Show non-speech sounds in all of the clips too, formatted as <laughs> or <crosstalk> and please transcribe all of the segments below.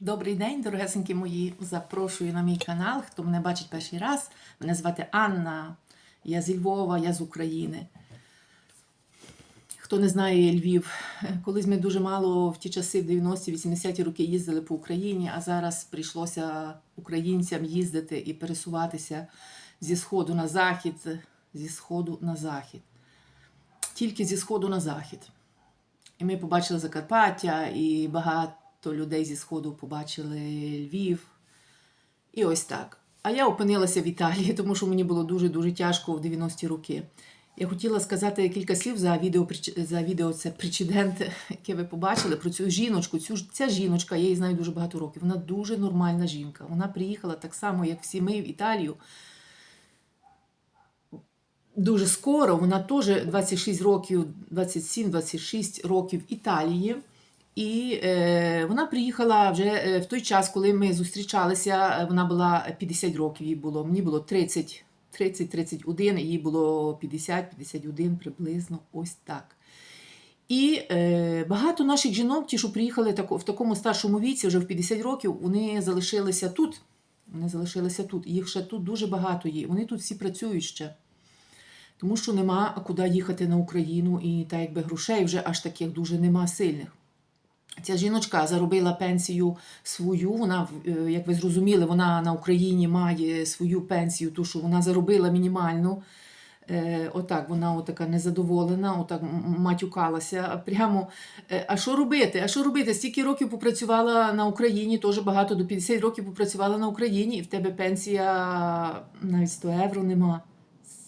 Добрий день, дорогесенькі мої. Запрошую на мій канал. Хто мене бачить перший раз, мене звати Анна. Я зі Львова, я з України. Хто не знає Львів, колись ми дуже мало в ті часи, в 90-ті, 80-ті роки їздили по Україні, а зараз прийшлося українцям їздити і пересуватися зі сходу на захід, зі сходу на захід. Тільки зі сходу на захід. І ми побачили Закарпаття, і багато людей зі Сходу побачили Львів. І ось так. А я опинилася в Італії, тому що мені було дуже-дуже тяжко в 90-ті роки. Я хотіла сказати кілька слів за відео, за відео це прецедент, яке ви побачили про цю жіночку. Цю, ця жіночка, я її знаю дуже багато років. Вона дуже нормальна жінка. Вона приїхала так само, як всі ми в Італію дуже скоро, вона теж 26 років, 27-26 років Італії. І е, вона приїхала вже е, в той час, коли ми зустрічалися. е, Вона була 50 років, їй було. Мені було 30, 30-31, їй було 50-51 приблизно ось так. І е, багато наших жінок, ті, що приїхали в такому старшому віці, вже в 50 років, вони залишилися тут. Вони залишилися тут. Їх ще тут дуже багато є. Вони тут всі працюють ще тому що нема куди їхати на Україну, і так якби грошей вже аж таких дуже нема сильних. Ця жіночка заробила пенсію свою. Вона, е, як ви зрозуміли, вона на Україні має свою пенсію, ту, що вона заробила мінімальну. Е, отак, вона отака незадоволена, отак матюкалася. Прямо, е, а що робити? А що робити? Стільки років попрацювала на Україні, теж багато до 50 років попрацювала на Україні, і в тебе пенсія навіть 100 євро нема.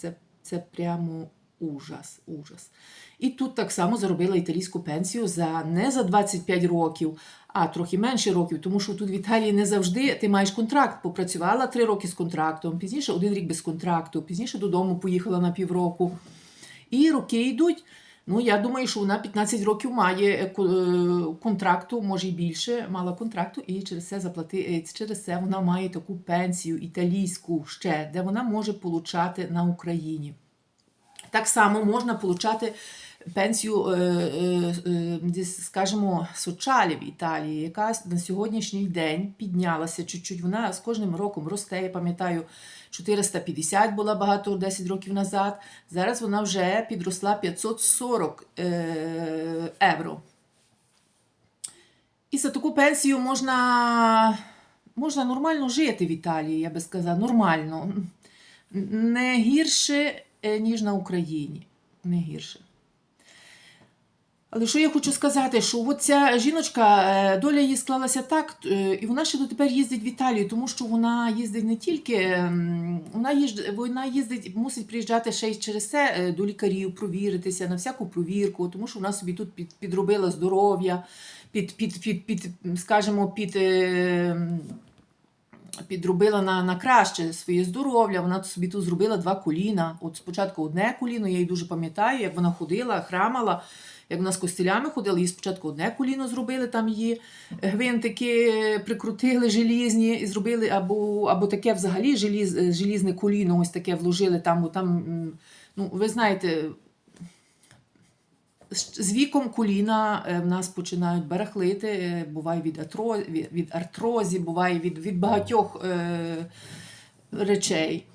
Це, це прямо ужас, ужас. І тут так само заробила італійську пенсію за не за 25 років, а трохи менше років, тому що тут в Італії не завжди ти маєш контракт. Попрацювала 3 роки з контрактом, пізніше один рік без контракту, пізніше додому поїхала на півроку. І роки йдуть. Ну, я думаю, що вона 15 років має е, е, контракту, може й більше, мала контракту, і через це заплати, е, через це вона має таку пенсію італійську ще, де вона може получати на Україні. Так само можна получати пенсію, е, е, е, скажімо, соціалі в Італії, яка на сьогоднішній день піднялася чуть-чуть. Вона з кожним роком росте. Я пам'ятаю, 450 була багато 10 років назад. Зараз вона вже підросла 540 е, євро. І за таку пенсію можна, можна нормально жити в Італії, я би сказала, нормально. Не гірше, ніж на Україні. Не гірше. Але що я хочу сказати, що от ця жіночка, е, доля її склалася так, е, і вона ще дотепер їздить в Італію, тому що вона їздить не тільки, ем, вона їжд, вона їздить, мусить приїжджати ще й через це е, до лікарів, провіритися на всяку провірку, тому що вона собі тут під, підробила здоров'я, під, під, під, під, скажімо, під. Е, підробила на, на краще своє здоров'я. Вона собі тут зробила два коліна. От спочатку одне коліно, я її дуже пам'ятаю, як вона ходила, храмала. Як вона з костилями ходила, їй спочатку одне коліно зробили, там її гвинтики прикрутили желізні і зробили, або, або таке взагалі желіз, желізне коліно, ось таке вложили там, там, ну, ви знаєте, з віком коліна е, в нас починають барахлити, е, буває від, атро, від, артрозі, буває від, від багатьох е, речей.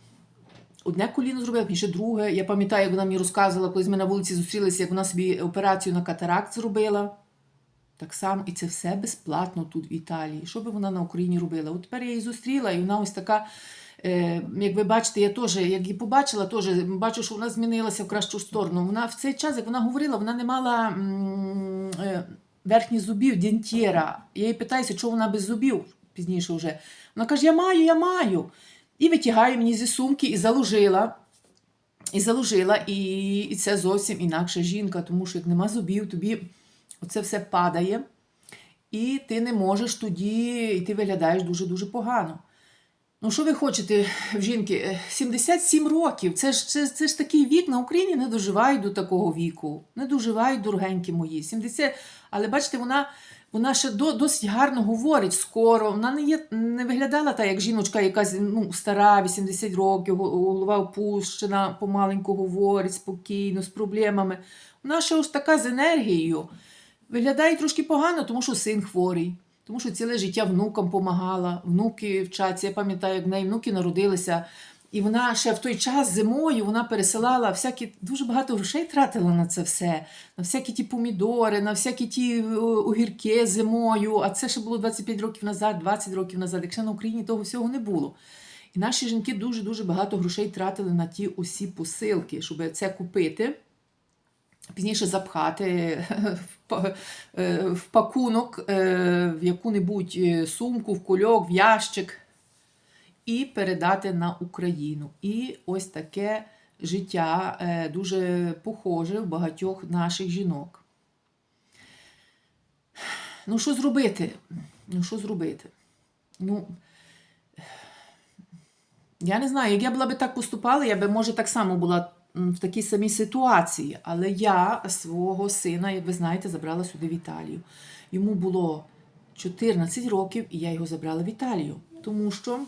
Одне коліно зробила, пізніше друге. Я пам'ятаю, як вона мені розказувала, коли ми на вулиці зустрілися, як вона собі операцію на катаракт зробила. Так само, і це все безплатно тут в Італії. Що би вона на Україні робила? От тепер я її зустріла, і вона ось така. Е, як ви бачите, я теж, як її побачила, теж бачу, що вона змінилася в кращу сторону. Вона в цей час, як вона говорила, вона не мала е, верхніх зубів, дентєра. Я її питаюся, чого вона без зубів пізніше вже. Вона каже: Я маю, я маю. І витягає мені зі сумки і заложила. І заложила, і, це зовсім інакша жінка, тому що як нема зубів, тобі оце все падає, і ти не можеш тоді, і ти виглядаєш дуже-дуже погано. Ну, що ви хочете в жінки? Е, 77 років. Це ж, це, це ж такий вік на Україні не доживають до такого віку. Не доживають дорогенькі мої. 70... Але бачите, вона, вона ще до, досить гарно говорить скоро. Вона не, є, не виглядала так, як жіночка, якась ну, стара, 80 років, голова опущена, помаленьку говорить, спокійно, з проблемами. Вона ще ось така з енергією. Виглядає трошки погано, тому що син хворий. Тому що ціле життя внукам допомагала, внуки вчаться. Я пам'ятаю, як в неї внуки народилися. І вона ще в той час зимою вона пересилала всякі дуже багато грошей тратила на це все, на всякі ті помідори, на всякі ті е, огірки зимою. А це ще було 25 років назад, 20 років назад. Якщо на Україні того всього не було. І наші жінки дуже-дуже багато грошей тратили на ті усі посилки, щоб це купити. Пізніше запхати в па- е, в пакунок, е, в яку-небудь е, сумку, в кульок, в ящик і передати на Україну. І ось таке життя е, дуже похоже в багатьох наших жінок. Ну, що зробити? Ну, що зробити? Ну, я не знаю, як я була би так поступала, я би, може, так само була в такій самій ситуації. Але я свого сина, як ви знаєте, забрала сюди в Італію. Йому було 14 років, і я його забрала в Італію. Тому що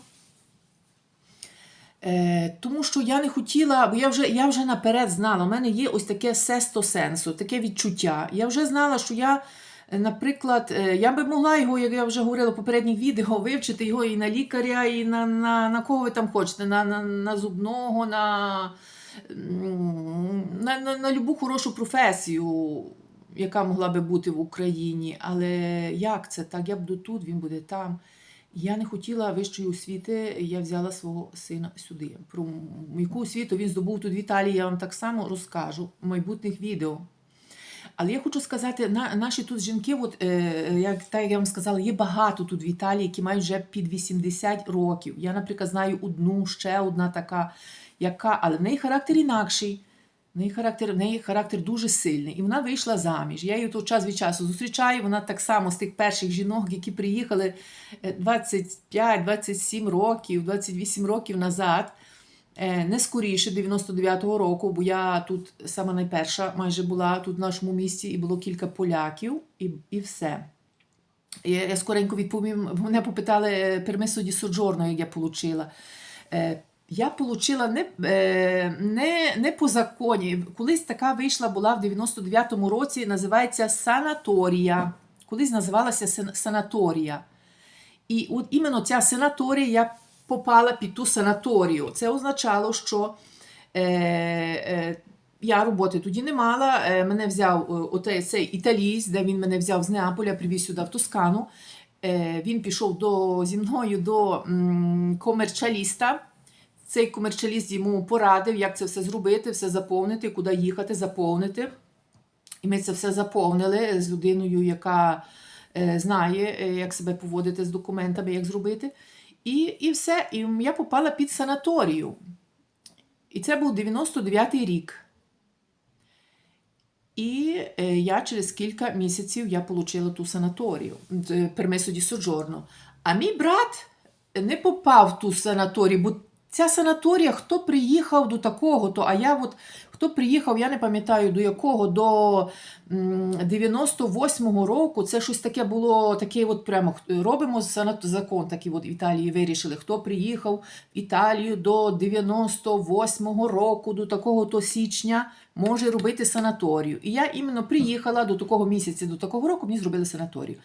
Е, тому що я не хотіла, бо я вже, я вже наперед знала, у мене є ось таке сесто сенсо, таке відчуття. Я вже знала, що я, наприклад, е, я би могла його, як я вже говорила в попередніх відео, вивчити його і на лікаря, і на, на, на кого ви там хочете, на, на, на зубного, на, на, на, на любу хорошу професію, яка могла би бути в Україні. Але як це так? Я буду тут, він буде там. Я не хотіла вищої освіти, я взяла свого сина сюди. Про яку освіту він здобув тут в Італії, я вам так само розкажу в майбутніх відео. Але я хочу сказати, на, наші тут жінки, от, е, як, так як я вам сказала, є багато тут в Італії, які мають вже під 80 років. Я, наприклад, знаю одну, ще одна така, яка, але в неї характер інакший. В неї характер, в неї характер дуже сильний. І вона вийшла заміж. Я її тут час від часу зустрічаю. Вона так само з тих перших жінок, які приїхали е, 25-27 років, 28 років назад. Е, Не скоріше 99-го року, бо я тут сама найперша майже була тут в нашому місті, і було кілька поляків, і, і все. Я, я скоренько відповім. Мене попитали е, пермисо ді соджорно, як я отримала. Я отримала не, е, не, не по законі. Колись така вийшла була в 99-му році, називається санаторія. Колись називалася санаторія. І от іменно ця санаторія я попала під ту санаторію. Це означало, що е, е, я роботи тоді не мала. Е, мене взяв е, отей, цей італієць, де він мене взяв з Неаполя, привіз сюди в Тоскану. Е, він пішов до, зі мною до м, комерчаліста. Цей комерчаліст йому порадив, як це все зробити, все заповнити, куди їхати, заповнити. І ми це все заповнили з людиною, яка е, знає, е, як себе поводити з документами, як зробити. І, і все. І я попала під санаторію. І це був 99-й рік. І е, я через кілька місяців я отримала ту санаторію, е, ді соджорно. А мій брат не попав в ту санаторію, бо ця санаторія, хто приїхав до такого, то а я от хто приїхав, я не пам'ятаю до якого, до м, 98-го року, це щось таке було, таке от прямо робимо закон такий от в Італії вирішили, хто приїхав в Італію до 98-го року, до такого то січня, може робити санаторію. І я іменно приїхала до такого місяця, до такого року, мені зробили санаторію.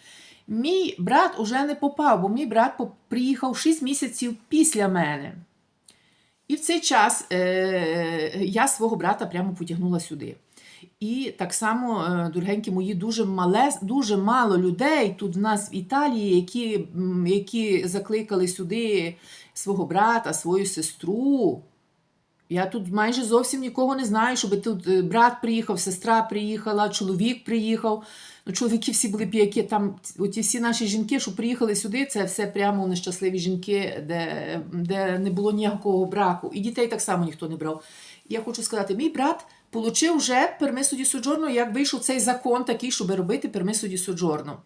Мій брат уже не попав, бо мій брат приїхав 6 місяців після мене. І в цей час е, я свого брата прямо потягнула сюди. І так само, е, дорогенькі мої, дуже мале, дуже мало людей тут в нас в Італії, які, які закликали сюди свого брата, свою сестру. Я тут майже зовсім нікого не знаю, щоб тут е, брат приїхав, сестра приїхала, чоловік приїхав. Ну, чоловіки всі були п'які. Там оті всі наші жінки, що приїхали сюди, це все прямо нещасливі жінки, де, де не було ніякого браку. І дітей так само ніхто не брав. Я хочу сказати, мій брат отримав вже пермису ді соджорно, як вийшов цей закон такий, щоб робити пермису ді соджорно.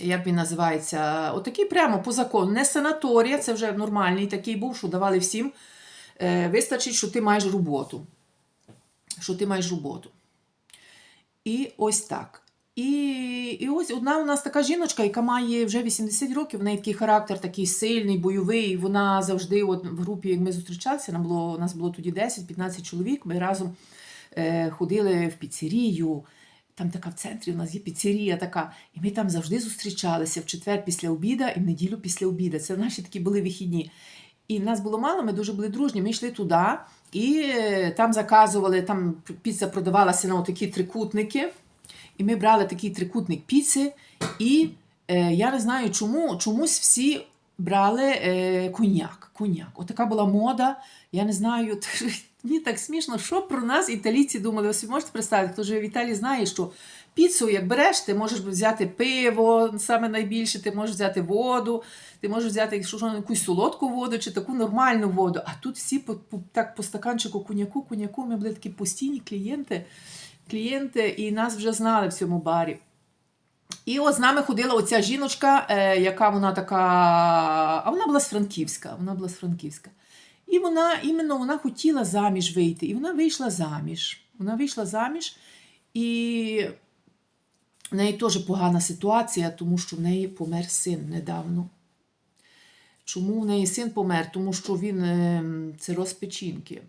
Як він називається? Отакий прямо по закону. Не санаторія, це вже нормальний такий був, що давали всім. Вистачить, що ти маєш роботу. Що ти маєш роботу. І ось так. І, і ось одна у нас така жіночка, яка має вже 80 років, в неї такий характер такий сильний, бойовий. Вона завжди, от в групі, як ми зустрічалися, нам було, у нас було тоді 10-15 чоловік. Ми разом е, ходили в піцерію, Там така в центрі у нас є піцерія така, і ми там завжди зустрічалися в четвер після обіда і в неділю після обіда. Це наші такі були вихідні. І нас було мало, ми дуже були дружні. Ми йшли туди і е, там заказували, там піца продавалася на такі трикутники. І ми брали такий трикутник піци, і е, я не знаю чому, чомусь всі брали е, коньяк. коньяк. Отака була мода. Я не знаю, <laughs> мені так смішно, що про нас італійці думали. Ви собі можете представити, хто живе в Італії, знає, що піцу, як береш, ти можеш взяти пиво, саме найбільше, ти можеш взяти воду, ти можеш взяти якусь солодку воду чи таку нормальну воду. А тут всі по, по, так по стаканчику коньяку, коньяку, ми були такі постійні клієнти, клієнти, і нас вже знали в цьому барі. І от з нами ходила оця жіночка, е, яка вона така. А вона була з Франківська. Вона була з Франківська. І вона іменно вона хотіла заміж вийти. І вона вийшла заміж. Вона вийшла заміж, і в неї теж погана ситуація, тому що в неї помер син недавно. Чому в неї син помер? Тому що він е, це розпечінки.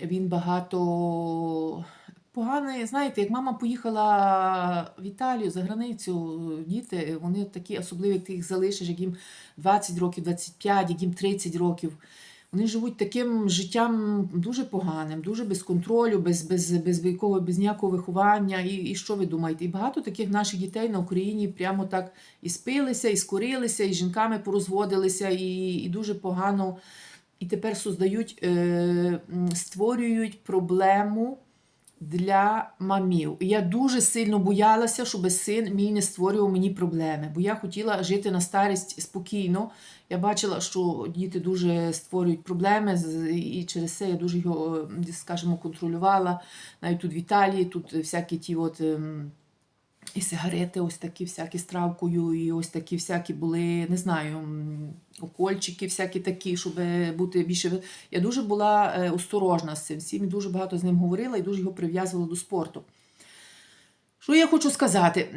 Він багато поганий. Знаєте, як мама поїхала в Італію за границю, діти, вони такі особливі, як ти їх залишиш, як їм 20 років, 25, як їм 30 років. Вони живуть таким життям дуже поганим, дуже без контролю, без, без, без, якого, без ніякого виховання. І, і що ви думаєте? І багато таких наших дітей на Україні прямо так і спилися, і скорилися, і жінками порозводилися, і, і дуже погано. І тепер создають, е, створюють проблему для мамів. Я дуже сильно боялася, щоб син мій не створював мені проблеми, бо я хотіла жити на старість спокійно. Я бачила, що діти дуже створюють проблеми, і через це я дуже його, е, скажімо, контролювала. Навіть тут в Італії, тут всякі ті от. І сигарети, ось такі всякі з травкою, і ось такі всякі були, не знаю, м, укольчики, всякі такі, щоб бути більше. Я дуже була е, осторожна з цим всім, дуже багато з ним говорила і дуже його прив'язувала до спорту. Що я хочу сказати?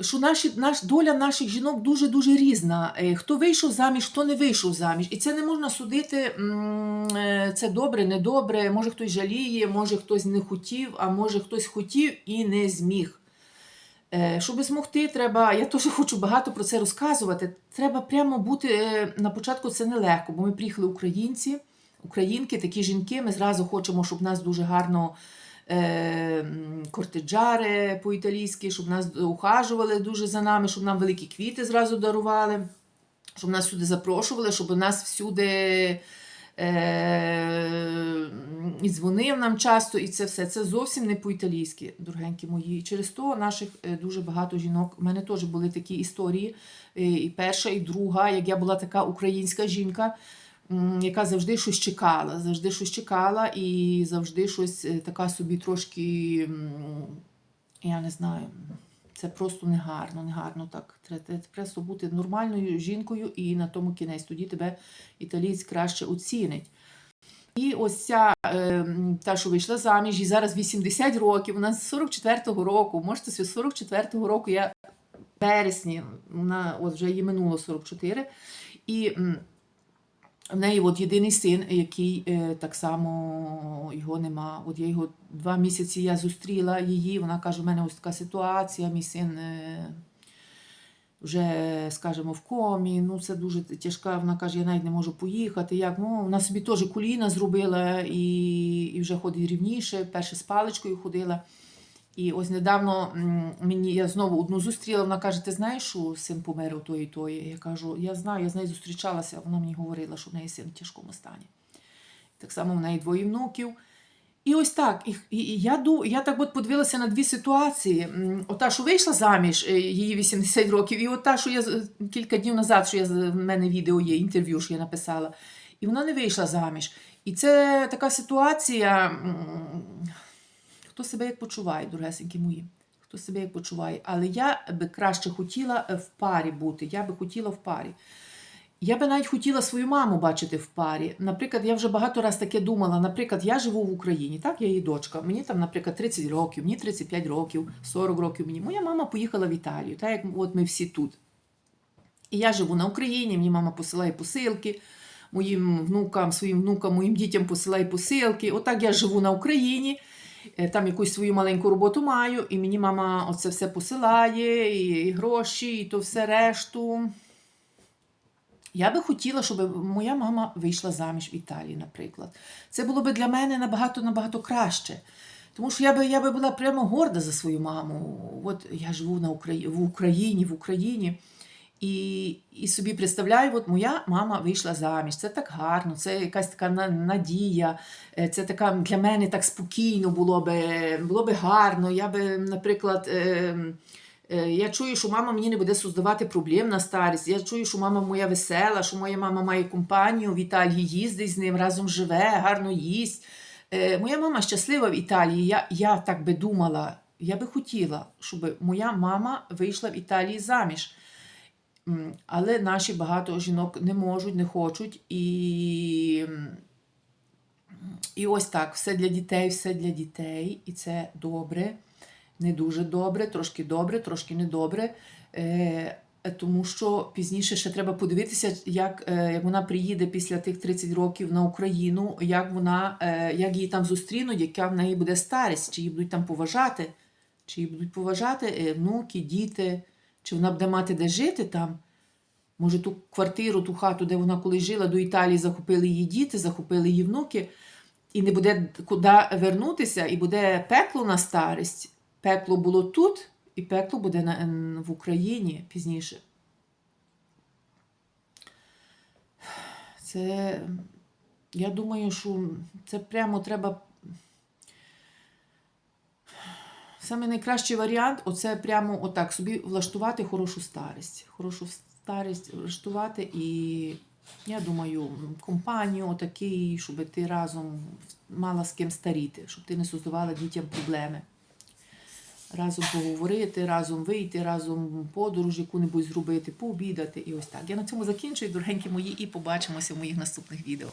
Що наші, наш, доля наших жінок дуже-дуже різна. Е, Хто вийшов заміж, хто не вийшов заміж. І це не можна судити, е, це добре, недобре. Може хтось жаліє, може хтось не хотів, а може хтось хотів і не зміг. Е, Щоб змогти, треба. Я теж хочу багато про це розказувати. Треба прямо бути е, на початку. Це нелегко, бо ми приїхали українці, українки, такі жінки. Ми зразу хочемо, щоб нас дуже гарно е, кортеджари по-італійськи, щоб нас ухажували дуже за нами, щоб нам великі квіти зразу дарували, щоб нас сюди запрошували, щоб нас всюди. І дзвонив нам часто, і це все. Це зовсім не по-італійськи, дорогенькі мої. Через то наших е, дуже багато жінок. У мене теж були такі історії. е, І перша, і друга, як я була така українська жінка, яка завжди щось чекала, завжди щось чекала, і завжди щось е, така собі трошки, я не знаю. Це просто негарно, негарно так. Треба просто бути нормальною жінкою, і на тому кінець. Тоді тебе італієць краще оцінить. І ось ця е, та, що вийшла заміж, і зараз 80 років, вона з 44-го року, можете з 44-го року, я вересні, вона от вже їй минуло 44, і в неї от єдиний син, який е, так само його нема. От я його два місяці я зустріла її. Вона каже: у мене ось така ситуація, мій син е, вже, скажімо, в комі. Ну, це дуже тяжка. Вона каже, я навіть не можу поїхати. Як? Ну, вона собі теж коліна зробила і, і вже ходить рівніше. Перше з паличкою ходила. І ось недавно мені я знову одну зустріла. Вона каже: Ти знаєш, що син помер у тої тої? Я кажу, я знаю, я з нею зустрічалася. Вона мені говорила, що в неї син в тяжкому стані. Так само в неї двоє внуків. І ось так. І, і, я, я так от подивилася на дві ситуації. Ота, що вийшла заміж, е, її 80 років, і ота, що я кілька днів назад, що я в мене відео є, інтерв'ю, що я написала. І вона не вийшла заміж. І це така ситуація. Хто себе як почуває, дорогесенькі мої? Хто себе як почуває? Але я би краще хотіла е, в парі бути. Я би хотіла в парі. Я би навіть хотіла свою маму бачити в парі. Наприклад, я вже багато раз таке думала. Наприклад, я живу в Україні, так, я її дочка. Мені там, наприклад, 30 років, мені 35 років, 40 років мені. Моя мама поїхала в Італію, так як от ми всі тут. І я живу на Україні, мені мама посилає посилки, моїм внукам, своїм внукам, моїм дітям посилає посилки. Отак я живу на Україні. е, там якусь свою маленьку роботу маю, і мені мама оце все посилає, і, гроші, і то все решту. Я би хотіла, щоб моя мама вийшла заміж в Італії, наприклад. Це було б для мене набагато набагато краще. Тому що я би, я би була прямо горда за свою маму. От я живу на Украї... в Україні, в Україні. І, і собі представляю, от моя мама вийшла заміж. Це так гарно, це якась така надія. е, Це така для мене так спокійно було би, було би гарно. Я би, наприклад, е, е, я чую, що мама мені не буде создавати проблем на старість. Я чую, що мама моя весела, що моя мама має компанію в Італії, їздить з ним, разом живе, гарно їсть. Е, Моя мама щаслива в Італії. Я, я так би думала, я би хотіла, щоб моя мама вийшла в Італії заміж. Але наші багато жінок не можуть, не хочуть. І, і ось так, все для дітей, все для дітей. І це добре, не дуже добре, трошки добре, трошки недобре. Е, тому що пізніше ще треба подивитися, як, е, як вона приїде після тих 30 років на Україну, як вона, е, як її там зустрінуть, яка в неї буде старість, чи її будуть там поважати, чи її будуть поважати е, внуки, діти, чи вона буде мати де жити там. Може, ту квартиру, ту хату, де вона колись жила, до Італії захопили її діти, захопили її внуки, і не буде куди вернутися, і буде пекло на старість. Пекло було тут, і пекло буде на, в Україні пізніше. Це, я думаю, що це прямо треба. Саме найкращий варіант оце прямо отак собі влаштувати хорошу старість. Хорошу старість влаштувати і, я думаю, компанію отакий, щоб ти разом мала з ким старіти, щоб ти не создавала дітям проблеми. Разом поговорити, разом вийти, разом подорож яку-небудь зробити, пообідати і ось так. Я на цьому закінчую, дорогенькі мої, і побачимося в моїх наступних відео.